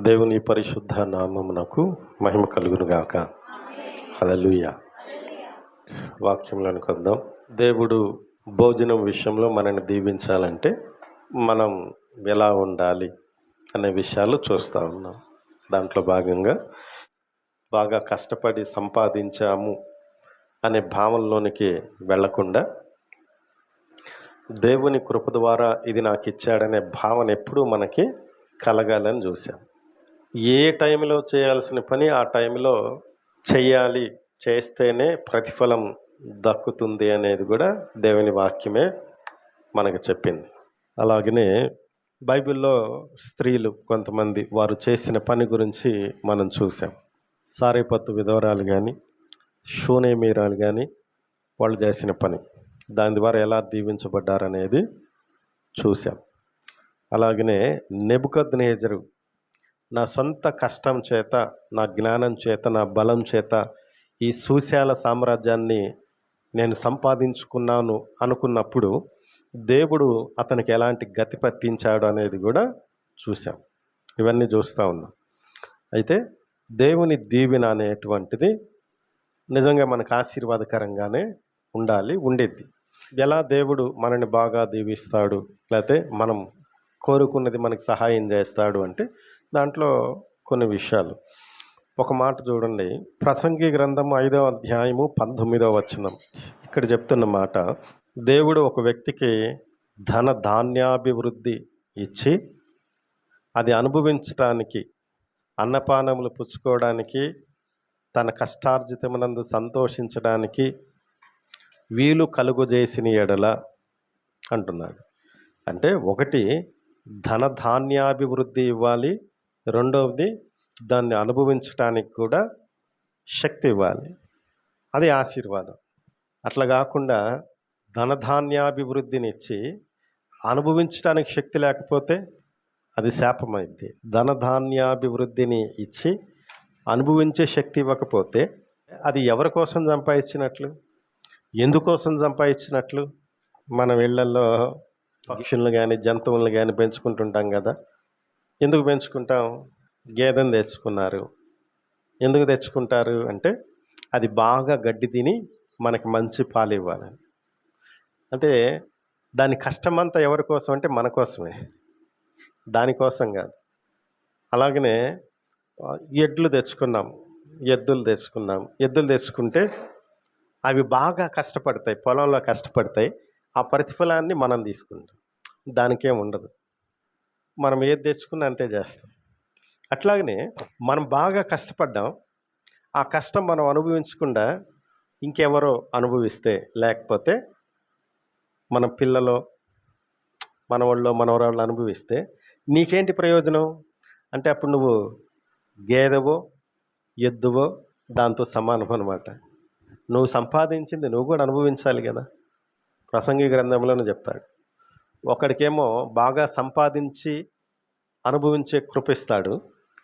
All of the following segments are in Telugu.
దేవుని పరిశుద్ధ నామమునకు మహిమ కలుగును గాక హలలుయ వాక్యంలో అనుకుందాం దేవుడు భోజనం విషయంలో మనల్ని దీవించాలంటే మనం ఎలా ఉండాలి అనే విషయాలు చూస్తూ ఉన్నాం. దాంట్లో భాగంగా బాగా కష్టపడి సంపాదించాము అనే భావనలోనికి వెళ్ళకుండా దేవుని కృప ద్వారా ఇది నాకు ఇచ్చాడనే భావన ఎప్పుడూ మనకి కలగాలని చూసాం ఏ టైంలో చేయాల్సిన పని ఆ టైంలో చేయాలి చేస్తేనే ప్రతిఫలం దక్కుతుంది అనేది కూడా దేవుని వాక్యమే మనకు చెప్పింది. అలాగనే బైబిల్లో స్త్రీలు కొంతమంది వారు చేసిన పని గురించి మనం చూసాం. సారేపత్తు విధవరాలు కానీ షూనేమీరాలు కానీ వాళ్ళు చేసిన పని దాని ద్వారా ఎలా దీవించబడ్డారనేది చూసాం. అలాగనే నెబుకద్ నేజరు నా సొంత కష్టం చేత నా జ్ఞానం చేత నా బలం చేత ఈ సూశాల సామ్రాజ్యాన్ని నేను సంపాదించుకున్నాను అనుకున్నప్పుడు దేవుడు అతనికి ఎలాంటి గతి పట్టించాడు అనేది కూడా చూసాం ఇవన్నీ చూస్తూ ఉన్నాం. అయితే దేవుని దీవెన అనేటువంటిది నిజంగా మనకు ఆశీర్వాదకరంగానే ఉండాలి ఉండేది ఎలా దేవుడు మనని బాగా దీవిస్తాడు లేకపోతే మనం కోరుకున్నది మనకి సహాయం చేస్తాడు అంటే దాంట్లో కొన్ని విషయాలు. ఒక మాట చూడండి. ప్రసంగి గ్రంథం ఐదవ అధ్యాయము పంతొమ్మిదవ వచనం. ఇక్కడ చెప్తున్న మాట దేవుడు ఒక వ్యక్తికి ధన ధాన్యాభివృద్ధి ఇచ్చి అది అనుభవించటానికి అన్నపానములు పుచ్చుకోవడానికి తన కష్టార్జితమునందు సంతోషించడానికి వీలు కలుగజేసిన ఎడల అంటున్నాడు. అంటే ఒకటి ధన ధాన్యాభివృద్ధి ఇవ్వాలి. రెండవది దాన్ని అనుభవించడానికి కూడా శక్తి ఇవ్వాలి. అది ఆశీర్వాదం. అట్లా కాకుండా ధనధాన్యాభివృద్ధినిచ్చి అనుభవించడానికి శక్తి లేకపోతే అది శాపమైంది ధనధాన్యాభివృద్ధిని ఇచ్చి అనుభవించే శక్తి ఇవ్వకపోతే అది ఎవరి కోసం సంపాదించినట్లు? ఎందుకోసం సంపాదించినట్లు? మన ఇళ్ళలో పక్షులను కానీ జంతువులను కానీ పెంచుకుంటుంటాం కదా. ఎందుకు పెంచుకుంటాం? గేదెను తెచ్చుకున్నారు. ఎందుకు తెచ్చుకుంటారు అంటే అది బాగా గడ్డి తిని మనకి మంచి పాలు ఇవ్వాలని అంటే దాని కష్టమంతా ఎవరి కోసం అంటే మన కోసమే. దానికోసం కాదు. అలాగనే ఎడ్లు తెచ్చుకున్నాం. ఎద్దులు తెచ్చుకున్నాం. ఎద్దులు తెచ్చుకుంటే అవి బాగా కష్టపడతాయి. పొలంలో కష్టపడతాయి. ఆ ప్రతిఫలాన్ని మనం తీసుకుంటాం. దానికేం ఉండదు. మనం ఏది తెచ్చుకున్నా అంతే చేస్తాం. అట్లాగనే మనం బాగా కష్టపడ్డాం. ఆ కష్టం మనం అనుభవించకుండా ఇంకెవరో అనుభవిస్తే లేకపోతే మన పిల్లలో మనవాళ్ళు మనవరాళ్ళు అనుభవిస్తే నీకేంటి ప్రయోజనం? అంటే అప్పుడు నువ్వు గేదెవో ఎద్దువో దాంతో సమానం అనమాట నువ్వు సంపాదించింది నువ్వు కూడా అనుభవించాలి కదా. ప్రసంగి గ్రంథంలోనే చెప్తాడు. ఒకడికేమో బాగా సంపాదించి అనుభవించే కృపిస్తాడు.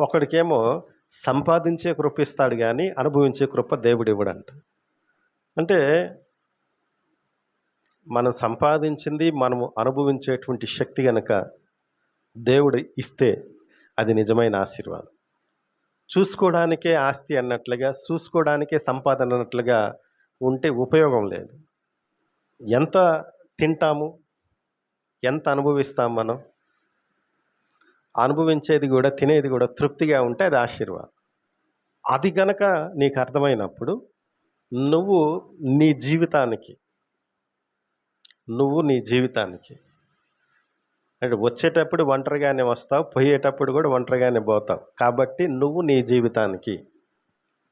ఒకడికేమో సంపాదించే కృపిస్తాడు కానీ అనుభవించే కృప దేవుడు ఇవ్వడంట అంటే మనం సంపాదించింది మనము అనుభవించేటువంటి శక్తి కనుక దేవుడు ఇస్తే అది నిజమైన ఆశీర్వాదం. చూసుకోవడానికే ఆస్తి అన్నట్లుగా చూసుకోవడానికే సంపాదన అన్నట్లుగా ఉంటే ఉపయోగం లేదు. ఎంత తింటాము? ఎంత అనుభవిస్తాం మనం? అనుభవించేది కూడా తినేది కూడా తృప్తిగా ఉంటే అది ఆశీర్వాదం. అది గనక నీకు అర్థమైనప్పుడు నువ్వు నీ జీవితానికి నువ్వు నీ జీవితానికి అంటే వచ్చేటప్పుడు ఒంటరిగానే వస్తావు పోయేటప్పుడు కూడా ఒంటరిగానే పోతావు. కాబట్టి నువ్వు నీ జీవితానికి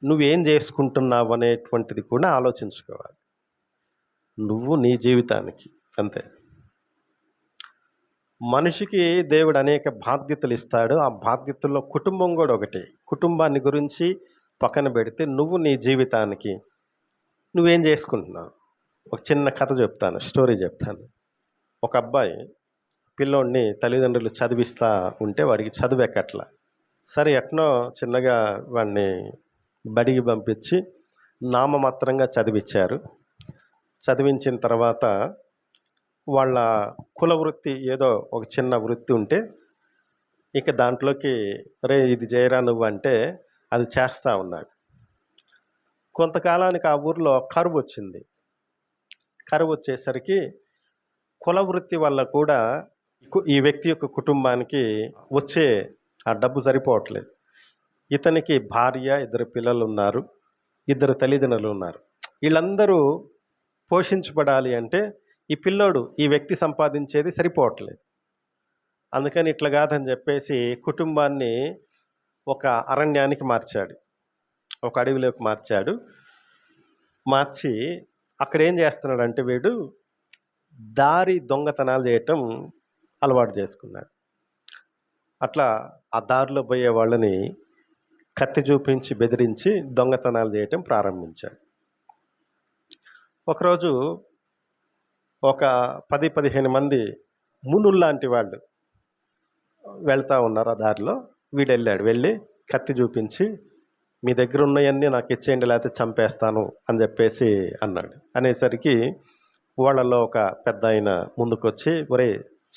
నువ్వేం చేసుకుంటున్నావు అనేటువంటిది కూడా ఆలోచించుకోవాలి. నువ్వు నీ జీవితానికి అంతే. మనిషికి దేవుడు అనేక బాధ్యతలు ఇస్తాడు. ఆ బాధ్యతల్లో కుటుంబం కూడా ఒకటి. కుటుంబాన్ని గురించి పక్కన పెడితే నువ్వు నీ జీవితానికి నువ్వేం చేసుకుంటున్నావు? ఒక చిన్న కథ చెప్తాను స్టోరీ చెప్తాను. ఒక అబ్బాయి పిల్లోడిని తల్లిదండ్రులు చదివిస్తా ఉంటే వాడికి చదువు ఎక్కట్ల? సరే ఎట్నో చిన్నగా వాడిని బడికి పంపించి నామమాత్రంగా చదివించారు చదివించిన తర్వాత వాళ్ళ కుల వృత్తి ఏదో ఒక చిన్న వృత్తి ఉంటే ఇక దాంట్లోకి రే ఇది చేయరా నువ్వు అంటే అది చేస్తూ ఉన్నాడు. కొంతకాలానికి ఆ ఊర్లో కరువు వచ్చింది. కరువు వచ్చేసరికి కుల వృత్తి వల్ల కూడా ఈ వ్యక్తి యొక్క కుటుంబానికి వచ్చే ఆ డబ్బు సరిపోవట్లేదు. ఇతనికి భార్య ఇద్దరు పిల్లలు ఉన్నారు ఇద్దరు తల్లిదండ్రులు ఉన్నారు. వీళ్ళందరూ పోషించబడాలి అంటే ఈ పిల్లోడు ఈ వ్యక్తి సంపాదించేది సరిపోవట్లేదు. అందుకని ఇట్లా కాదని చెప్పేసి కుటుంబాన్ని ఒక అరణ్యానికి మార్చాడు. ఒక అడవిలోకి మార్చాడు. మార్చి అక్కడ ఏం చేస్తున్నాడంటే వీడు దారి దొంగతనాలు చేయటం అలవాటు చేసుకున్నాడు. అట్లా ఆ దారిలో పోయే వాళ్ళని కత్తి చూపించి బెదిరించి దొంగతనాలు చేయటం ప్రారంభించాడు. ఒకరోజు ఒక పది పదిహేను మంది మునుల్లాంటి వాళ్ళు వెళ్తా ఉన్నారు ఆ దారిలో. వీడు వెళ్ళాడు. వెళ్ళి కత్తి చూపించి మీ దగ్గర ఉన్నవన్నీ నాకు ఇచ్చేయండి లేకపోతే చంపేస్తాను అని చెప్పేసి అన్నాడు. అనేసరికి వాళ్ళలో ఒక పెద్ద ఆయన ముందుకొచ్చి ఒరే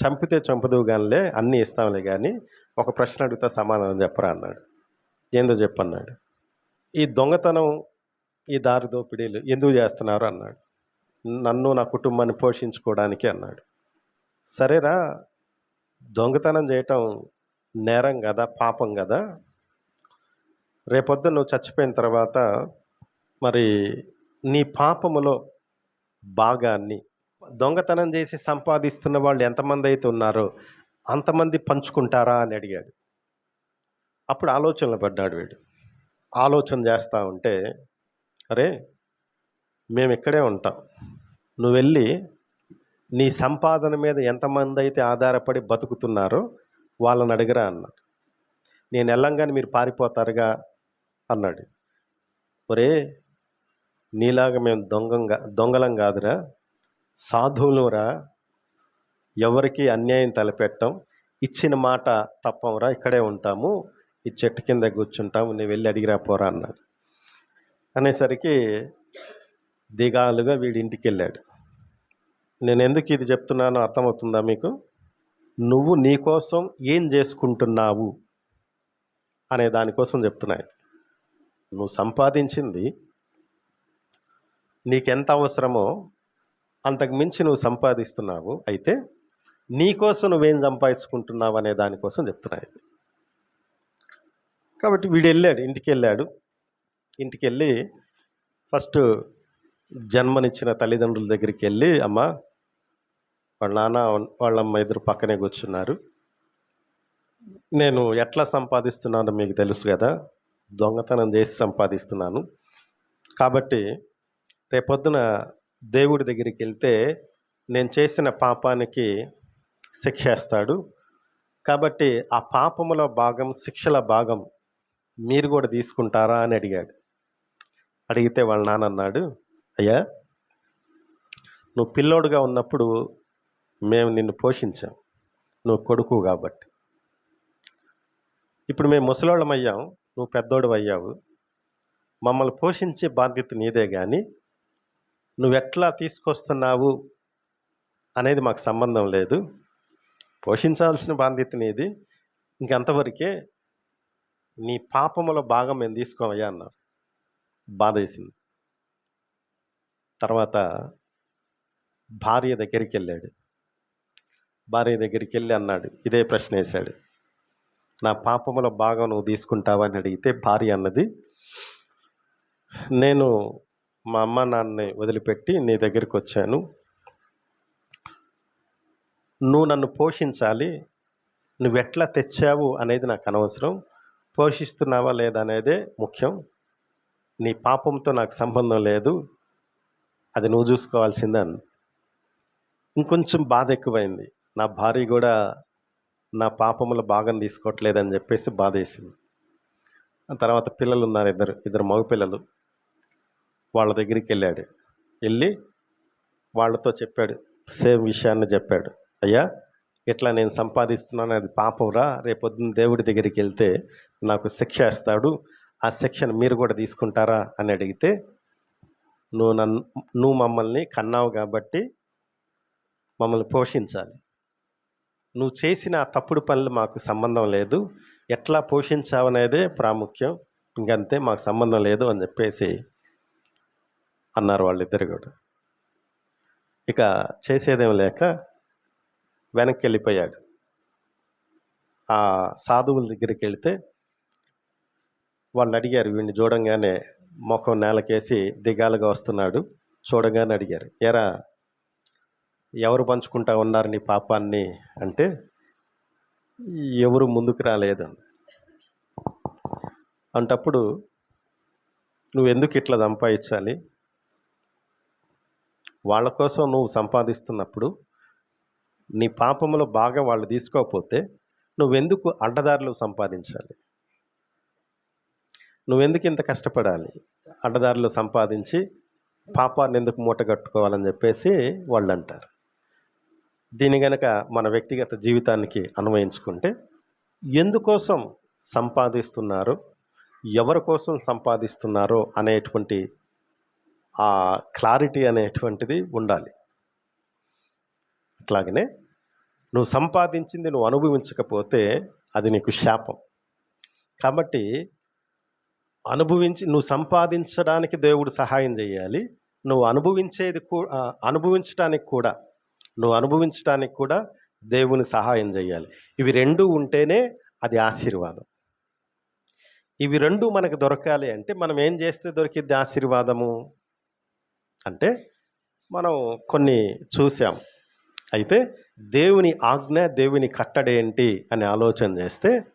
చంపితే చంపదువు కానిలే అన్నీ ఇస్తాంలే కానీ ఒక ప్రశ్న అడిగితే సమాధానం చెప్పరా అన్నాడు. ఏందో చెప్పన్నాడు ఈ దొంగతనం ఈ దారి దోపిడీలు ఎందుకు చేస్తున్నారు అన్నాడు. నన్ను నా కుటుంబాన్ని పోషించుకోవడానికి అన్నాడు. సరేరా దొంగతనం చేయటం నేరం కదా పాపం కదా. రేపొద్దు నువ్వు చచ్చిపోయిన తర్వాత మరి నీ పాపములో భాగాన్ని దొంగతనం చేసి సంపాదిస్తున్న వాళ్ళు ఎంతమంది అయితే ఉన్నారో అంతమంది పంచుకుంటారా అని అడిగాడు. అప్పుడు ఆలోచనలు పడ్డాడు వీడు. ఆలోచన చేస్తూ ఉంటే అరే మేము ఇక్కడే ఉంటాం. నువ్వు వెళ్ళి నీ సంపాదన మీద ఎంతమంది అయితే ఆధారపడి బతుకుతున్నారో వాళ్ళని అడిగరా అన్నాడు నేను వెళ్ళంగానే మీరు పారిపోతారుగా అన్నాడు. ఒరే నీలాగా మేము దొంగంగా దొంగలం కాదురా. సాధువులురా ఎవరికి అన్యాయం తలపెట్టం. ఇచ్చిన మాట తప్పంరా ఇక్కడే ఉంటాము. ఈ చెట్టు కింద కూర్చుంటాము. నేను వెళ్ళి అడిగిరా పోరా అన్నాడు. అనేసరికి దిగాలుగా వీడి ఇంటికి వెళ్ళాడు నేను ఎందుకు ఇది చెప్తున్నానో అర్థమవుతుందా మీకు? నువ్వు నీ కోసం ఏం చేసుకుంటున్నావు? అనే దానికోసం చెప్తున్నాయి నువ్వు సంపాదించింది నీకెంత అవసరమో అంతకు మించి నువ్వు సంపాదిస్తున్నావు. అయితే నీకోసం నువ్వేం సంపాదించుకుంటున్నావు? అనే దానికోసం చెప్తున్నాయి కాబట్టి వీడు వెళ్ళాడు ఇంటికి వెళ్ళాడు ఇంటికి వెళ్ళి ఫస్ట్ జన్మనిచ్చిన తల్లిదండ్రుల దగ్గరికి వెళ్ళి అమ్మ వాళ్ళ నాన్న వాళ్ళమ్మ ఇద్దరు పక్కనే కూర్చున్నారు. నేను ఎట్లా సంపాదిస్తున్నానో మీకు తెలుసు కదా దొంగతనం చేసి సంపాదిస్తున్నాను. కాబట్టి రేపొద్దున దేవుడి దగ్గరికి వెళ్తే నేను చేసిన పాపానికి శిక్షేస్తాడు కాబట్టి ఆ పాపముల భాగం శిక్షల భాగం మీరు కూడా తీసుకుంటారా? అని అడిగాడు. అడిగితే వాళ్ళ నాన్న అన్నాడు అయ్యా నువ్వు పిల్లోడుగా ఉన్నప్పుడు మేము నిన్ను పోషించాం. నువ్వు కొడుకు కాబట్టి. ఇప్పుడు మేము ముసలోళ్ళం అయ్యాం నువ్వు పెద్దోడు అయ్యావు. మమ్మల్ని పోషించే బాధ్యత నీదే కానీ నువ్వు ఎట్లా తీసుకొస్తున్నావు అనేది మాకు సంబంధం లేదు. పోషించాల్సిన బాధ్యత నీది. ఇంకంతవరకే నీ పాపముల భాగం మేము తీసుకోమయ్యా అన్నారు. బాధ వేసింది తర్వాత భార్య దగ్గరికి వెళ్ళాడు భార్య దగ్గరికి వెళ్ళి అన్నాడు ఇదే ప్రశ్న వేశాడు. నా పాపముల భాగం నువ్వు తీసుకుంటావా? అని అడిగితే భార్య అన్నది నేను మా అమ్మ నాన్నని వదిలిపెట్టి నీ దగ్గరికి వచ్చాను. నువ్వు నన్ను పోషించాలి. నువ్వు ఎట్లా తెచ్చావు? అనేది నాకు అనవసరం. పోషిస్తున్నావా లేదా? అనేదే ముఖ్యం. నీ పాపంతో నాకు సంబంధం లేదు. అది నువ్వు చూసుకోవాల్సిందే అని. ఇంకొంచెం బాధ ఎక్కువైంది. నా భార్య కూడా నా పాపముల భాగం తీసుకోవట్లేదని చెప్పేసి బాధ వేసింది. తర్వాత పిల్లలు ఉన్నారు ఇద్దరు ఇద్దరు మగ పిల్లలు. వాళ్ళ దగ్గరికి వెళ్ళాడు. వెళ్ళి వాళ్ళతో చెప్పాడు. సేమ్ విషయాన్ని చెప్పాడు. అయ్యా ఇట్లా నేను సంపాదిస్తున్నాను అది పాపంరా రేపొద్దున దేవుడి దగ్గరికి వెళ్తే నాకు శిక్ష వేస్తాడు ఆ సెక్షన్ మీరు కూడా తీసుకుంటారా అని అడిగితే నువ్వు నన్ను నువ్వు మమ్మల్ని కన్నావు కాబట్టి మమ్మల్ని పోషించాలి. నువ్వు చేసిన ఆ తప్పుడు పనులు మాకు సంబంధం లేదు. ఎట్లా పోషించావనేదే ప్రాముఖ్యం. ఇంకంతే మాకు సంబంధం లేదు అని చెప్పేసి అన్నారు వాళ్ళిద్దరు కూడా. ఇక చేసేదేం లేక వెనక్కి వెళ్ళిపోయాడు. ఆ సాధువుల దగ్గరికి వెళితే వాళ్ళు అడిగారు వీడిని చూడంగానే ముఖం నేలకేసి దిగాలుగా వస్తున్నాడు. చూడగానే అడిగారు ఎరా ఎవరు పంచుకుంటా ఉన్నారు నీ పాపాన్ని? అంటే ఎవరు ముందుకు రాలేదు. అంటప్పుడు నువ్వు ఎందుకు ఇట్లా సంపాదించాలి? వాళ్ళ కోసం నువ్వు సంపాదిస్తున్నప్పుడు నీ పాపములో బాగా వాళ్ళు తీసుకోకపోతే నువ్వెందుకు అడ్డదారులు సంపాదించాలి? నువ్వెందుకు ఇంత కష్టపడాలి? అడ్డదారులు సంపాదించి పాపాన్ని ఎందుకు మూట కట్టుకోవాలని చెప్పేసి వాళ్ళు అంటారు దీని గనక మన వ్యక్తిగత జీవితానికి అన్వయించుకుంటే ఎందుకోసం సంపాదిస్తున్నారు? ఎవరి కోసం సంపాదిస్తున్నారో అనేటువంటి ఆ క్లారిటీ అనేటువంటిది ఉండాలి. అట్లాగనే నువ్వు సంపాదించింది నువ్వు అనుభవించకపోతే అది నీకు శాపం. కాబట్టి అనుభవించి నువ్వు సంపాదించడానికి దేవుడు సహాయం చేయాలి. నువ్వు అనుభవించేది కూ అనుభవించడానికి కూడా నువ్వు అనుభవించడానికి కూడా దేవుని సహాయం చేయాలి. ఇవి రెండు ఉంటేనే అది ఆశీర్వాదం. ఇవి రెండు మనకు దొరకాలి అంటే మనం ఏం చేస్తే దొరికిద్ది ఆశీర్వాదము? అంటే మనం కొన్ని చూసాం అయితే దేవుని ఆజ్ఞ దేవుని కట్టడేంటి అని ఆలోచన చేస్తే